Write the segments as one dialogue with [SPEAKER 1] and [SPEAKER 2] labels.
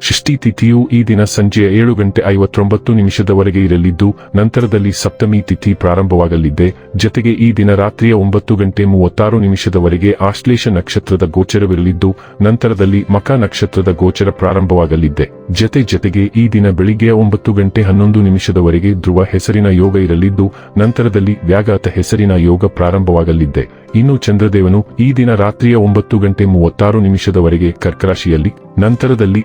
[SPEAKER 1] ಷಷ್ಠಿ ತಿಥಿಯು ಈ ದಿನ ಸಂಜೆ ಏಳು ಗಂಟೆ ಐವತ್ತೊಂಬತ್ತು ನಿಮಿಷದವರೆಗೆ ಇರಲಿದ್ದು, ನಂತರದಲ್ಲಿ ಸಪ್ತಮಿ ತಿಥಿ ಪ್ರಾರಂಭವಾಗಲಿದೆ. ಜತೆಗೆ ಈ ದಿನ ರಾತ್ರಿಯ ಒಂಬತ್ತು ಗಂಟೆ ಮೂವತ್ತಾರು ನಿಮಿಷದವರೆಗೆ ಆಶ್ಲೇಷ ನಕ್ಷತ್ರದ ಗೋಚರವಿರಲಿದ್ದು, ನಂತರದಲ್ಲಿ ಮಕ ನಕ್ಷತ್ರದ ಗೋಚರ ಪ್ರಾರಂಭವಾಗಲಿದೆ. ಜತೆ ಜತೆಗೆ ಈ ದಿನ ಬೆಳಿಗ್ಗೆಯ ಒಂಬತ್ತು ಗಂಟೆ ಹನ್ನೊಂದು ನಿಮಿಷದವರೆಗೆ ಧ್ರುವ ಹೆಸರಿನ ಯೋಗ ಇರಲಿದ್ದು, ನಂತರದಲ್ಲಿ ವ್ಯಾಘಾತ ಹೆಸರಿನ ಯೋಗ ಪ್ರಾರಂಭವಾಗಲಿದೆ. ಇನ್ನು ಚಂದ್ರದೇವನು ಈ ದಿನ ರಾತ್ರಿಯ ಒಂಬತ್ತು ಗಂಟೆ ಮೂವತ್ತಾರು ನಿಮಿಷದವರೆಗೆ ಕರ್ಕರಾಶಿಯಲ್ಲಿ, ನಂತರದಲ್ಲಿ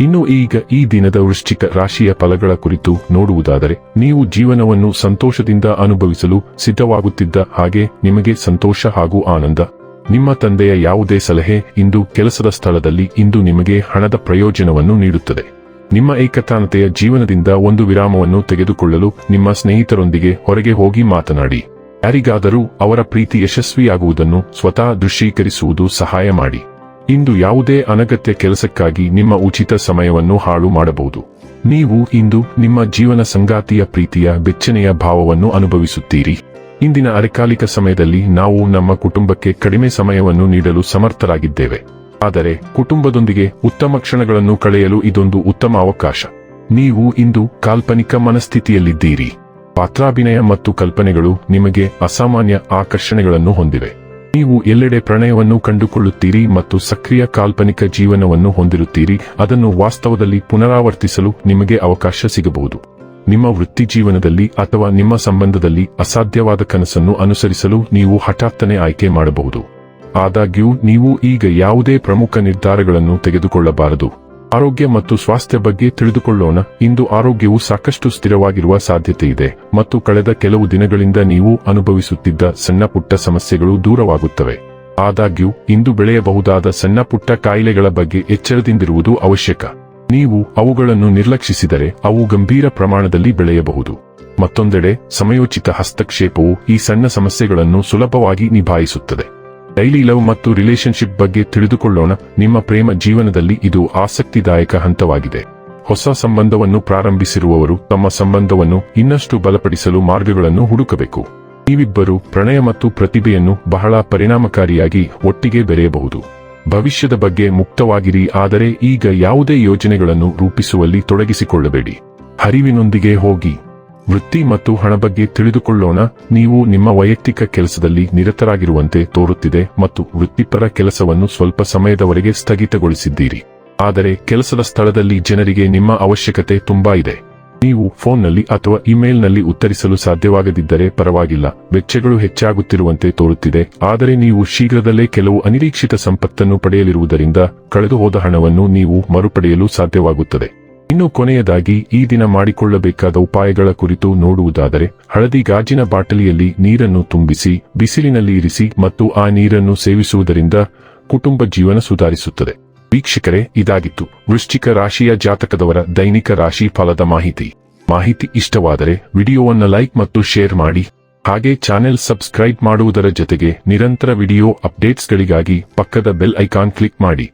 [SPEAKER 1] ಇನ್ನು ಈಗ ಈ ದಿನದ ವೃಶ್ಚಿಕ ರಾಶಿಯ ಫಲಗಳ ಕುರಿತು ನೋಡುವುದಾದರೆ, ನೀವು ಜೀವನವನ್ನು ಸಂತೋಷದಿಂದ ಅನುಭವಿಸಲು ಸಿದ್ಧವಾಗುತ್ತಿದ್ದ ಹಾಗೆ ನಿಮಗೆ ಸಂತೋಷ ಹಾಗೂ ಆನಂದ. ನಿಮ್ಮ ತಂದೆಯ ಯಾವುದೇ ಸಲಹೆ ಇಂದು ಕೆಲಸದ ಸ್ಥಳದಲ್ಲಿ ಇಂದು ನಿಮಗೆ ಹಣದ ಪ್ರಯೋಜನವನ್ನು ನೀಡುತ್ತದೆ. ನಿಮ್ಮ ಏಕತಾನತೆಯ ಜೀವನದಿಂದ ಒಂದು ವಿರಾಮವನ್ನು ತೆಗೆದುಕೊಳ್ಳಲು ನಿಮ್ಮ ಸ್ನೇಹಿತರೊಂದಿಗೆ ಹೊರಗೆ ಹೋಗಿ ಮಾತನಾಡಿ. ಯಾರಿಗಾದರೂ ಅವರ ಪ್ರೀತಿ ಯಶಸ್ವಿಯಾಗುವುದನ್ನು ಸ್ವತಃ ದೃಶ್ಯೀಕರಿಸುವುದು ಸಹಾಯ ಮಾಡಿ. ಇಂದು ಯಾವುದೇ ಅನಗತ್ಯ ಕೆಲಸಕ್ಕಾಗಿ ನಿಮ್ಮ ಉಚಿತ ಸಮಯವನ್ನು ಹಾಳು ಮಾಡಬಹುದು. ನೀವು ಇಂದು ನಿಮ್ಮ ಜೀವನ ಸಂಗಾತಿಯ ಪ್ರೀತಿಯ ಬೆಚ್ಚನೆಯ ಭಾವವನ್ನು ಅನುಭವಿಸುತ್ತೀರಿ. ಇಂದಿನ ಅರೆಕಾಲಿಕ ಸಮಯದಲ್ಲಿ ನಾವು ನಮ್ಮ ಕುಟುಂಬಕ್ಕೆ ಕಡಿಮೆ ಸಮಯವನ್ನು ನೀಡಲು ಸಮರ್ಥರಾಗಿದ್ದೇವೆ. ಆದರೆ ಕುಟುಂಬದೊಂದಿಗೆ ಉತ್ತಮ ಕ್ಷಣಗಳನ್ನು ಕಳೆಯಲು ಇದೊಂದು ಉತ್ತಮ ಅವಕಾಶ. ನೀವು ಇಂದು ಕಾಲ್ಪನಿಕ ಮನಸ್ಥಿತಿಯಲ್ಲಿದ್ದೀರಿ. ಪಾತ್ರಾಭಿನಯ ಮತ್ತು ಕಲ್ಪನೆಗಳು ನಿಮಗೆ ಅಸಾಮಾನ್ಯ ಆಕರ್ಷಣೆಗಳನ್ನು ಹೊಂದಿವೆ. ನೀವು ಎಲ್ಲೆಡೆ ಪ್ರಣಯವನ್ನು ಕಂಡುಕೊಳ್ಳುತ್ತೀರಿ ಮತ್ತು ಸಕ್ರಿಯ ಕಾಲ್ಪನಿಕ ಜೀವನವನ್ನು ಹೊಂದಿರುತ್ತೀರಿ, ಅದನ್ನು ವಾಸ್ತವದಲ್ಲಿ ಪುನರಾವರ್ತಿಸಲು ನಿಮಗೆ ಅವಕಾಶ ಸಿಗಬಹುದು. ನಿಮ್ಮ ವೃತ್ತಿ ಜೀವನದಲ್ಲಿ ಅಥವಾ ನಿಮ್ಮ ಸಂಬಂಧದಲ್ಲಿ ಅಸಾಧ್ಯವಾದ ಕನಸನ್ನು ಅನುಸರಿಸಲು ನೀವು ಹಠಾತ್ತನೆ ಆಯ್ಕೆ ಮಾಡಬಹುದು. ಆದಾಗ್ಯೂ, ನೀವು ಈಗ ಯಾವುದೇ ಪ್ರಮುಖ ನಿರ್ಧಾರಗಳನ್ನು ತೆಗೆದುಕೊಳ್ಳಬಾರದು. ಆರೋಗ್ಯ ಮತ್ತು ಸ್ವಾಸ್ಥ್ಯ ಬಗ್ಗೆ ತಿಳಿದುಕೊಳ್ಳೋಣ. ಇಂದು ಆರೋಗ್ಯವು ಸಾಕಷ್ಟು ಸ್ಥಿರವಾಗಿರುವ ಸಾಧ್ಯತೆ ಇದೆ ಮತ್ತು ಕಳೆದ ಕೆಲವು ದಿನಗಳಿಂದ ನೀವು ಅನುಭವಿಸುತ್ತಿದ್ದ ಸಣ್ಣ ಪುಟ್ಟ ಸಮಸ್ಯೆಗಳು ದೂರವಾಗುತ್ತವೆ. ಆದಾಗ್ಯೂ, ಇಂದು ಬೆಳೆಯಬಹುದಾದ ಸಣ್ಣ ಪುಟ್ಟ ಕಾಯಿಲೆಗಳ ಬಗ್ಗೆ ಎಚ್ಚರದಿಂದಿರುವುದು ಅವಶ್ಯಕ. ನೀವು ಅವುಗಳನ್ನು ನಿರ್ಲಕ್ಷಿಸಿದರೆ ಅವು ಗಂಭೀರ ಪ್ರಮಾಣದಲ್ಲಿ ಬೆಳೆಯಬಹುದು. ಮತ್ತೊಂದೆಡೆ, ಸಮಯೋಚಿತ ಹಸ್ತಕ್ಷೇಪವು ಈ ಸಣ್ಣ ಸಮಸ್ಯೆಗಳನ್ನು ಸುಲಭವಾಗಿ ನಿಭಾಯಿಸುತ್ತದೆ. ಡೈಲಿ ಲವ್ ಮತ್ತು ರಿಲೇಶನ್ಶಿಪ್ ಬಗ್ಗೆ ತಿಳಿದುಕೊಳ್ಳೋಣ. ನಿಮ್ಮ ಪ್ರೇಮ ಜೀವನದಲ್ಲಿ ಇದು ಆಸಕ್ತಿದಾಯಕ ಹಂತವಾಗಿದೆ. ಹೊಸ ಸಂಬಂಧವನ್ನು ಪ್ರಾರಂಭಿಸಿರುವವರು ತಮ್ಮ ಸಂಬಂಧವನ್ನು ಇನ್ನಷ್ಟು ಬಲಪಡಿಸಲು ಮಾರ್ಗಗಳನ್ನು ಹುಡುಕಬೇಕು. ನೀವಿಬ್ಬರು ಪ್ರಣಯ ಮತ್ತು ಪ್ರತಿಭೆಯನ್ನು ಬಹಳ ಪರಿಣಾಮಕಾರಿಯಾಗಿ ಒಟ್ಟಿಗೆ ಬೆರೆಯಬಹುದು. ಭವಿಷ್ಯದ ಬಗ್ಗೆ ಮುಕ್ತವಾಗಿರಿ, ಆದರೆ ಈಗ ಯಾವುದೇ ಯೋಜನೆಗಳನ್ನು ರೂಪಿಸುವಲ್ಲಿ ತೊಡಗಿಸಿಕೊಳ್ಳಬೇಡಿ. ಹರಿವಿನೊಂದಿಗೆ ಹೋಗಿ. ವೃತ್ತಿ ಮತ್ತು ಹಣ ಬಗ್ಗೆ ತಿಳಿದುಕೊಳ್ಳೋಣ. ನೀವು ನಿಮ್ಮ ವೈಯಕ್ತಿಕ ಕೆಲಸದಲ್ಲಿ ನಿರತರಾಗಿರುವಂತೆ ತೋರುತ್ತಿದೆ ಮತ್ತು ವೃತ್ತಿಪರ ಕೆಲಸವನ್ನು ಸ್ವಲ್ಪ ಸಮಯದವರೆಗೆ ಸ್ಥಗಿತಗೊಳಿಸಿದ್ದೀರಿ. ಆದರೆ ಕೆಲಸದ ಸ್ಥಳದಲ್ಲಿ ಜನರಿಗೆ ನಿಮ್ಮ ಅವಶ್ಯಕತೆ ತುಂಬಾ ಇದೆ. ನೀವು ಫೋನ್ನಲ್ಲಿ ಅಥವಾ ಇಮೇಲ್ನಲ್ಲಿ ಉತ್ತರಿಸಲು ಸಾಧ್ಯವಾಗದಿದ್ದರೆ ಪರವಾಗಿಲ್ಲ. ವೆಚ್ಚಗಳು ಹೆಚ್ಚಾಗುತ್ತಿರುವಂತೆ ತೋರುತ್ತಿದೆ. ಆದರೆ ನೀವು ಶೀಘ್ರದಲ್ಲೇ ಕೆಲವು ಅನಿರೀಕ್ಷಿತ ಸಂಪತ್ತನ್ನು ಪಡೆಯಲಿರುವುದರಿಂದ ಕಳೆದುಹೋದ ಹಣವನ್ನು ನೀವು ಮರುಪಡೆಯಲು ಸಾಧ್ಯವಾಗುತ್ತದೆ. ಇನ್ನು ಕೊನೆಯದಾಗಿ ಈ ದಿನ ಮಾಡಿಕೊಳ್ಳಬೇಕಾದ ಉಪಾಯಗಳ ಕುರಿತು ನೋಡುವುದಾದರೆ, ಹಳದಿ ಗಾಜಿನ ಬಾಟಲಿಯಲ್ಲಿ ನೀರನ್ನು ತುಂಬಿಸಿ, ಬಿಸಿಲಿನಲ್ಲಿ ಇರಿಸಿ ಮತ್ತು ಆ ನೀರನ್ನು ಸೇವಿಸುವುದರಿಂದ ಕುಟುಂಬ ಜೀವನ ಸುಧಾರಿಸುತ್ತದೆ. ವೀಕ್ಷಕರೇ, ಇದಾಗಿತ್ತು ವೃಶ್ಚಿಕ ರಾಶಿಯ ಜಾತಕದವರ ದೈನಿಕ ರಾಶಿ ಫಲದ ಮಾಹಿತಿ. ಮಾಹಿತಿ ಇಷ್ಟವಾದರೆ ವಿಡಿಯೋವನ್ನು ಲೈಕ್ ಮತ್ತು ಶೇರ್ ಮಾಡಿ. ಹಾಗೆ ಚಾನೆಲ್ ಸಬ್ಸ್ಕ್ರೈಬ್ ಮಾಡುವುದರ ಜೊತೆಗೆ ನಿರಂತರ ವಿಡಿಯೋ ಅಪ್ಡೇಟ್ಸ್ಗಳಿಗಾಗಿ ಪಕ್ಕದ ಬೆಲ್ ಐಕಾನ್ ಕ್ಲಿಕ್ ಮಾಡಿ.